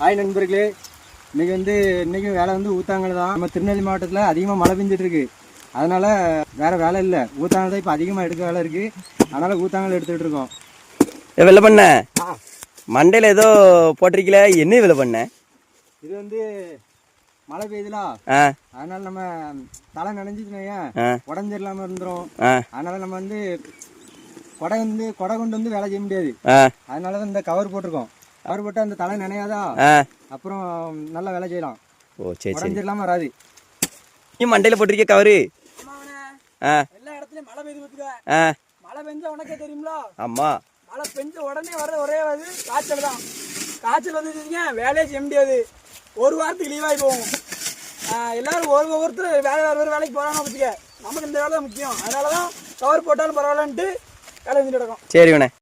Hi நண்பர்களே. இன்னைக்கு வந்து இன்னைக்கு வேலை வந்து ஊத்தாங்கல் தான். நம்ம திருநெல்வேலி மாவட்டத்தில் அதிகமாக மழை பெஞ்சிட்டு இருக்கு. அதனால வேற வேலை இல்லை. ஊத்தாங்கல் தான் இப்போ அதிகமாக எடுக்க வேலை இருக்கு. அதனால ஊத்தாங்கல் எடுத்துட்டு இருக்கோம். ஏ வெள்ள பண்ண. மண்டையில் ஏதோ போட்டிருக்கல என்ன வெள்ள பண்ண? இது வந்து மழை பெய்யுதுலா அதனால நம்ம தலை ஆ. உடஞ்சிடலாம இருந்துரும். ஆ. அதனால நம்ம வந்து கொடை வந்து கொடை கொண்டு வந்து வேலை செய்ய முடியாது. அதனால தான் இந்த கவர் போட்டிருக்கோம். கவர் போட்டு அந்த தலை நனையாதா? அப்புறம் நல்லா வேலை செய்யலாம். ஓ சரி சரி. உடஞ்சிடலாம வராது. நீ மண்டையில் போட்டிருக்க கவரு? எல்லா இடத்துலயும் மழை பெய்து பார்த்துக்க. ஆ. மழை பெஞ்சா உனக்கே தெரியுங்களா ஆமாம் மழை பெஞ்ச உடனே வர ஒரே அது காய்ச்சல் தான். காய்ச்சல் வந்துச்சுங்க வேலையே செய்ய முடியாது. ஒரு வாரத்துக்கு லீவ் ஆகி போகும். எல்லாரும் ஒரு ஒவ்வொருத்தர் வேலை வேறு வேறு வேலைக்கு போகிறாங்க பார்த்துக்க. நமக்கு இந்த வேலை தான் முக்கியம். அதனால தான் கவர் போட்டாலும் பரவாயில்லன்ட்டு வேலை செஞ்சுட்டு கிடக்கும். சரி உண்ணே